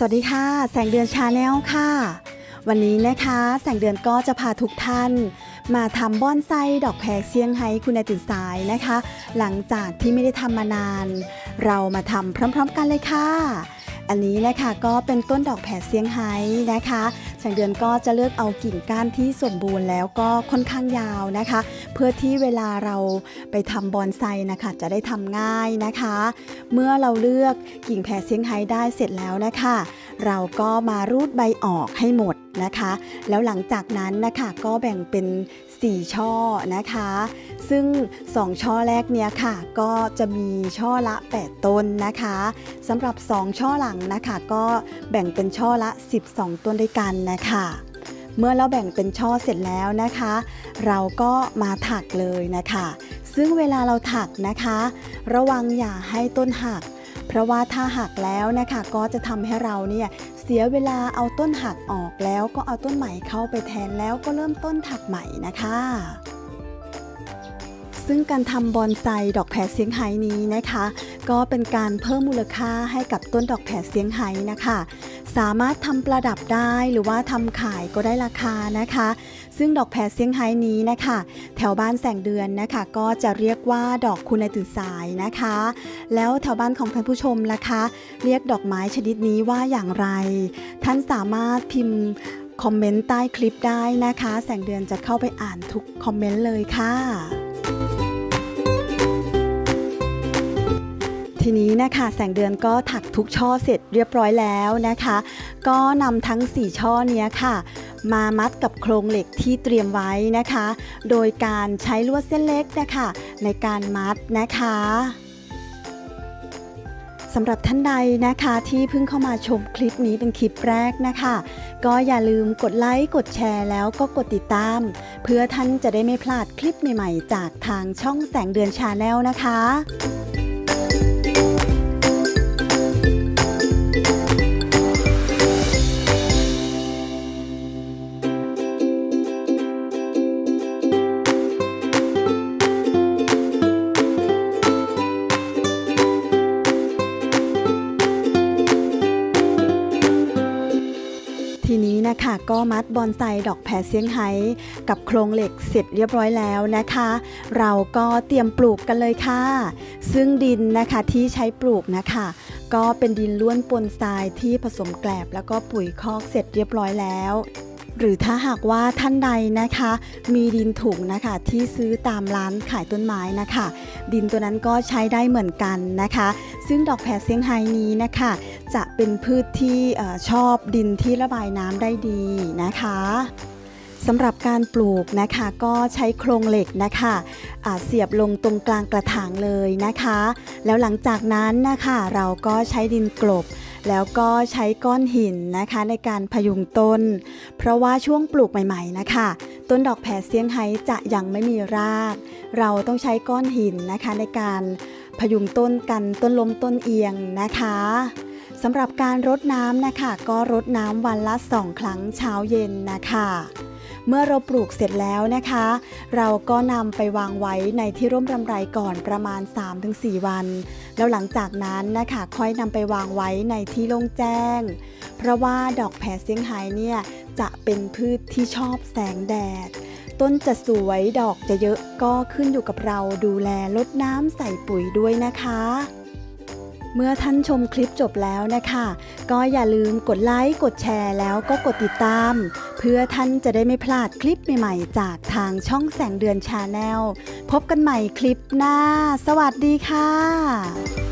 สวัสดีค่ะ แสงเดือนชาแนลค่ะ วันนี้นะคะ แสงเดือนก็จะพาทุกท่าน มาทำบ้อนไส้ดอกแพรเซียงไฮ้คุณนายตื่นสายนะคะ หลังจากที่ไม่ได้ทำมานาน เรามาทำพร้อม ๆ กันเลยค่ะ อันนี้นะคะก็เป็นต้นดอกแพรเซียงไฮ้นะคะแสงเดือนก็จะเลือกเอากิ่งก้านที่สมบูรณ์แล้วก็ค่อนข้างยาวนะคะ เพื่อที่เวลาเราไปทำบอนไซนะคะจะได้ทำง่ายนะคะ เมื่อเราเลือกกิ่งแพรเซียงไฮ้ได้เสร็จแล้วนะคะ เราก็มารูดใบออกให้หมดนะคะ แล้วหลังจากนั้นนะคะก็แบ่งเป็น 4 ช่อนะคะ ซึ่ง 2 ช่อแรกเนี่ยค่ะ ก็จะมีช่อละ 8 ต้นนะคะสำหรับ 2 ช่อหลังนะคะ ก็แบ่งเป็นช่อละ 12 ต้นด้วยกันนะคะเมื่อเราแบ่งเป็นช่อเสร็จแล้วนะคะ เราก็มาถักเลยนะคะ ซึ่งเวลาเราถักนะคะ ระวังอย่าให้ต้นหัก เพราะว่าถ้าหักแล้วนะคะก็จะทำให้เราเนี่ยเสียเวลาเอาต้นหักออกแล้วก็เอาต้นใหม่เข้าไปแทนแล้วก็เริ่มต้นถักใหม่นะคะซึ่งการทำบอนไซดอกแผเสียงไฮ้นี้นะคะ ก็เป็นการเพิ่มมูลค่าให้กับต้นดอกแผเสียงไฮ้นะคะ สามารถทำประดับได้หรือว่าทำขายก็ได้ราคานะคะ ซึ่งดอกแผเซียงไฮ้นี้นะคะ แถวบ้านแสงเดือนนะคะ ก็จะเรียกว่าดอกคุณนตื่นสายนะคะ แล้วแถวบ้านของท่านผู้ชมล่ะคะ เรียกดอกไม้ชนิดนี้ว่าอย่างไร ท่านสามารถพิมพ์คอมเมนต์ใต้คลิปได้นะคะ แสงเดือนจะเข้าไปอ่านทุกคอมเมนต์เลยค่ะ ทีนี้นะคะแสงเดือนก็ถักทุกช่อเสร็จเรียบร้อยแล้วนะคะ ก็นำทั้ง 4 ช่อเนี้ยค่ะ มามัดกับโครงเหล็กที่เตรียมไว้นะคะ โดยการใช้ลวดเส้นเล็กนะคะในการมัดนะคะสำหรับท่านใดนะคะที่เพิ่งเข้ามาชมคลิปนี้เป็นคลิปแรกนะคะ ก็อย่าลืมกดไลค์กดแชร์แล้วก็กดติดตาม เพื่อท่านจะได้ไม่พลาดคลิปใหม่ๆ จากทางช่องแสงเดือนชาแนลนะคะ ทีนี้นะคะก็มัดบอนไซดอกแพรเซี่ยงไฮ้กับโครงเหล็กเสร็จเรียบร้อยแล้วนะคะ เราก็เตรียมปลูกกันเลยค่ะ ซึ่งดินนะคะที่ใช้ปลูกนะคะ ก็เป็นดินล้วนปนทรายที่ผสมแกลบแล้วก็ปุ๋ยคอกเสร็จเรียบร้อยแล้วหรือถ้าหากว่าท่านใดนะคะ มีดินถุงนะคะที่ซื้อตามร้านขายต้นไม้นะคะ ดินตัวนั้นก็ใช้ได้เหมือนกันนะคะ ซึ่งดอกแพรเซี่ยงไฮ้นี้นะคะ จะเป็นพืชที่อชอบดินที่ระบายน้ำได้ดีนะคะสำหรับการปลูกนะคะก็ใช้โครงเหล็กนะคะเสียบลงตรงกลางกระถางเลยนะคะ แล้วหลังจากนั้นนะคะเราก็ใช้ดินกลบ แล้วก็ใช้ก้อนหินนะคะในการพยุงต้น เพราะว่าช่วงปลูกใหม่ๆนะคะ ต้นดอกแผเซี่ยงไฮ้จะยังไม่มีราก เราต้องใช้ก้อนหินนะคะในการ พยุงต้นกันต้นล้มต้นเอียงนะคะสำหรับการรดน้ำนะคะก็รดน้ำวันละสองครั้งเช้าเย็นนะคะ เมื่อเราปลูกเสร็จแล้วนะคะ เราก็นำไปวางไว้ในที่ร่มรำไรก่อนประมาณ 3-4 วัน แล้วหลังจากนั้นนะคะค่อยนำไปวางไว้ในที่โล่งแจ้ง เพราะว่าดอกแผเซี่ยงไฮ้เนี่ยจะเป็นพืชที่ชอบแสงแดด ต้นจะสวยดอกจะเยอะก็ขึ้นอยู่กับเราดูแลลดน้ำใส่ปุ๋ยด้วยนะคะ เมื่อท่านชมคลิปจบแล้วนะคะ ก็อย่าลืมกดไลค์กดแชร์แล้วก็กดติดตาม เพื่อท่านจะได้ไม่พลาดคลิปใหม่ๆ จากทางช่องแสงเดือนชาแนลพบกันใหม่คลิปหน้า สวัสดีค่ะ